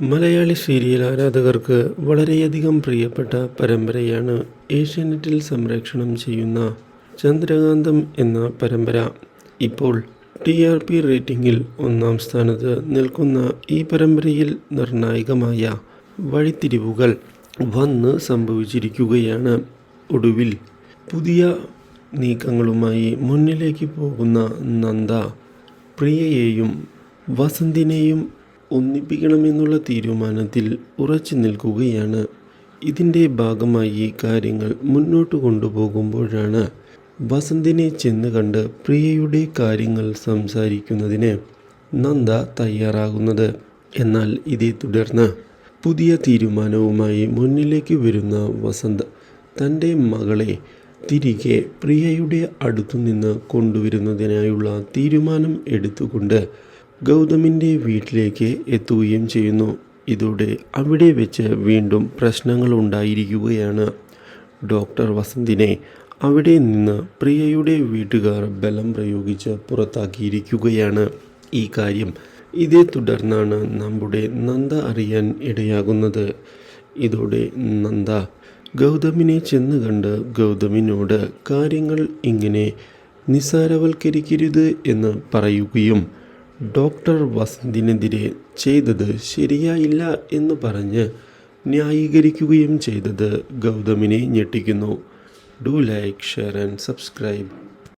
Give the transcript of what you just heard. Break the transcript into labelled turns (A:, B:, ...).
A: Malayali serial ആരാധകർക്ക് വളരെയധികം പ്രിയപ്പെട്ട പരമ്പരയാണ് ഏഷ്യാനെറ്റിൽ സംപ്രേക്ഷണം ചെയ്യുന്ന ചന്ദ്രകാന്തം എന്ന പരമ്പര. ഇപ്പോൾ ടി ആർ പി റേറ്റിംഗിൽ ഒന്നാം സ്ഥാനത്ത് നിൽക്കുന്ന ഈ പരമ്പരയിൽ നിർണായകമായ വഴിത്തിരിവുകൾ വന്ന് സംഭവിച്ചിരിക്കുകയാണ്. ഒടുവിൽ പുതിയ നീക്കങ്ങളുമായി മുന്നിലേക്ക് പോകുന്ന നന്ദ പ്രിയയെയും വസന്തിനെയും ഒന്നിപ്പിക്കണമെന്നുള്ള തീരുമാനത്തിൽ ഉറച്ചു നിൽക്കുകയാണ്. ഇതിന്റെ ഭാഗമായി കാര്യങ്ങൾ മുന്നോട്ട് കൊണ്ടുപോകുമ്പോഴാണ് വസന്തിനെ ചെന്ന് കണ്ട് പ്രിയയുടെ കാര്യങ്ങൾ സംസാരിക്കുന്നതിന് നന്ദ തയ്യാറാകുന്നത്. എന്നാൽ ഇതേ തുടർന്ന് പുതിയ തീരുമാനവുമായി മുന്നിലേക്ക് വരുന്ന വസന്ത് തന്റെ മകളെ തിരികെ പ്രിയയുടെ അടുത്തു നിന്ന് കൊണ്ടുവരുന്നതിനായുള്ള തീരുമാനം എടുത്തുകൊണ്ട് ഗൗതമിന്റെ വീട്ടിലേക്ക് എത്തുകയും ചെയ്യുന്നു. ഇതോടെ അവിടെ വെച്ച് വീണ്ടും പ്രശ്നങ്ങൾ ഉണ്ടായിരിക്കുകയാണ്. ഡോക്ടർ വസന്തിനെ അവിടെ നിന്ന് പ്രിയയുടെ വീട്ടുകാർ ബലം പ്രയോഗിച്ച് പുറത്താക്കിയിരിക്കുകയാണ്. ഈ കാര്യം ഇതേ തുടർന്നാണ് നമ്മുടെ നന്ദ അറിയാൻ ഇടയാകുന്നത്. ഇതോടെ നന്ദ ഗൗതമിനെ ചെന്ന് കണ്ട് ഗൗതമിനോട് കാര്യങ്ങൾ ഇങ്ങനെ നിസ്സാരവൽക്കരിക്കരുത് എന്ന് പറയുകയും ഡോക്ടർ വസന്തിനെതിരെ ചെയ്തത് ശരിയായില്ല എന്ന് പറഞ്ഞ് ന്യായീകരിക്കുകയും ചെയ്തത് ഗൗതമിനെ ഞെട്ടിക്കുന്നു. Do like share and subscribe.